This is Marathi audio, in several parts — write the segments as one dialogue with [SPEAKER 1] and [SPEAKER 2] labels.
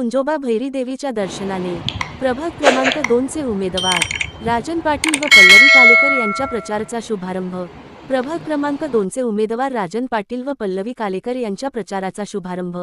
[SPEAKER 1] कुंजोबा भैरी देवीच्या दर्शनाने प्रभाग क्रमांक दोनचे उमेदवार राजन पाटील व पल्लवी कालेकर यांच्या प्रचाराचा शुभारंभ. प्रभाग क्रमांक दोनचे उमेदवार राजन पाटील व पल्लवी कालेकर यांच्या प्रचाराचा शुभारंभ.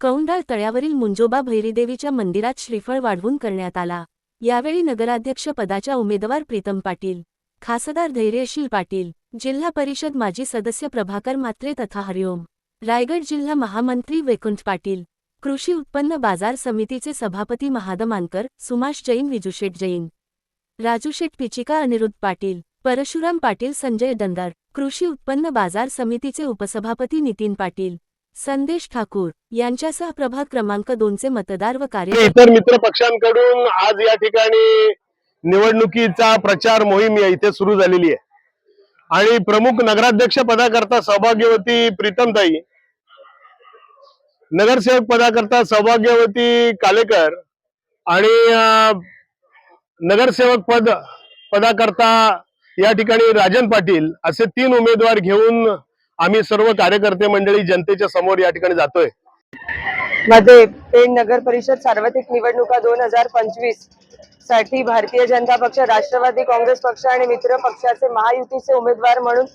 [SPEAKER 1] कौंडाळ तळ्यावरील मुंजोबा भैरीदेवीच्या मंदिरात श्रीफळ वाढवून करण्यात आला. यावेळी नगराध्यक्ष पदाच्या उमेदवार प्रीतम पाटील खासदार धैर्यशील पाटील जिल्हा परिषद माजी सदस्य प्रभाकर म्हात्रे तथा हरिओम रायगड जिल्हा महामंत्री वैकुंठ पाटील कृषी उत्पन्न बाजार समितीचे सभापती महादमानकर सुमाश जैन विजुशेठ जैन राजूशेठ पिचिका अनिरुद्ध पाटील परशुराम पाटील संजय दंदार कृषी उत्पन्न बाजार समितीचे उपसभापती नितीन पाटील संदेश ठाकूर यांच्यासह प्रभाग क्रमांक दोनचे मतदार व कार्य
[SPEAKER 2] इतर मित्र पक्षांकडून आज या ठिकाणी निवडणुकीचा प्रचार मोहीम या इथे सुरू झालेली आहे. आणि प्रमुख नगराध्यक्ष पदाकरता सौभाग्यवती प्रीतमताई नगरसेवक पदाकरता सौभाग्यवती कालेकर आणि नगरसेवक पद पदाकरता या ठिकाणी राजन पाटील असे तीन उमेदवार घेऊन आम्ही सर्व कार्यकर्ते मंडळी जनतेच्या समोर या ठिकाणी जातोय.
[SPEAKER 3] मध्ये पेण नगर परिषद सार्वत्रिक निवडणुका दोन हजार पंचवीससाठी भारतीय जनता पक्ष राष्ट्रवादी काँग्रेस पक्ष आणि मित्र पक्षाचे महायुतीचे उमेदवार म्हणून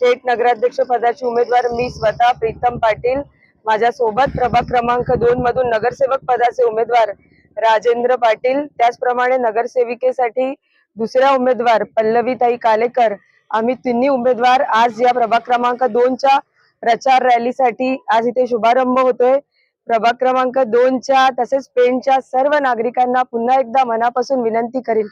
[SPEAKER 3] थेट नगराध्यक्ष पदाचे उमेदवार मी स्वतः प्रीतम पाटील. माझ्या सोबत प्रभाग क्रमांक दोन मधून नगरसेवक पदाचे उमेदवार राजेंद्र पाटील त्याचप्रमाणे नगरसेविकेसाठी दुसऱ्या उमेदवार पल्लवीताई कालेकर. आम्ही तिन्ही उमेदवार आज या प्रभाग क्रमांक दोनच्या प्रचार रॅलीसाठी आज इथे शुभारंभ होतोय. प्रभाग क्रमांक दोनच्या तसेच पेणच्या सर्व नागरिकांना पुन्हा एकदा मनापासून विनंती करीन